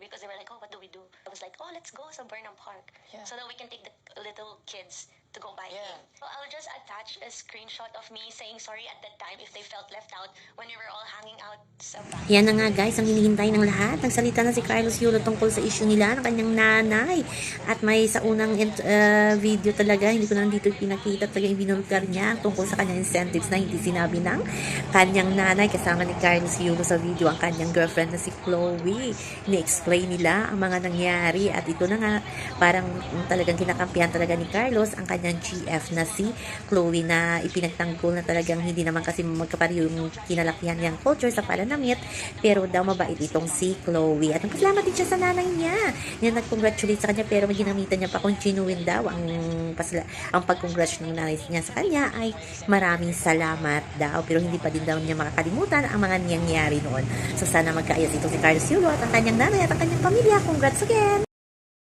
because they were like, oh, what do we do? I was like, oh, let's go to Burnham Park Yeah. so that we can take the little kids to go biking. Yeah. So I'll just attach a screenshot of me saying sorry at that time if they felt left out when we were all hanging out sa. Yan na nga guys, ang hinihintay ng lahat. Nagsalita na si Carlos Yulo tungkol sa issue nila ng kanyang nanay. At may sa unang uh, video talaga, hindi ko na dito pinakita talaga yung binulgar niya tungkol sa kanyang incentives na hindi sinabi ng kanyang nanay. Kasama ni Carlos Yulo sa video ang kanyang girlfriend na si Chloe. Ni-explain nila ang mga nangyari at ito na nga parang talagang kinakampihan talaga ni Carlos ang kanyang GF na si Chloe na ipinagtanggol na talagang hindi naman kasi magkapareho yung kinalakihan niyang culture sa palanamit pero daw mabait itong si Chloe. At nagpasalamat din siya sa nanay niya. Yan nag-congratulate sa kanya pero ginamitan niya pa continuing daw ang, pasla, ang pag-congratulate ng nanay niya sa kanya ay maraming salamat daw. Pero hindi pa din daw niya makakalimutan ang mga nangyayari noon. So sana magkaayos itong si Carlos Yulo at ang kanyang nanay at ang kanyang pamilya. Congrats again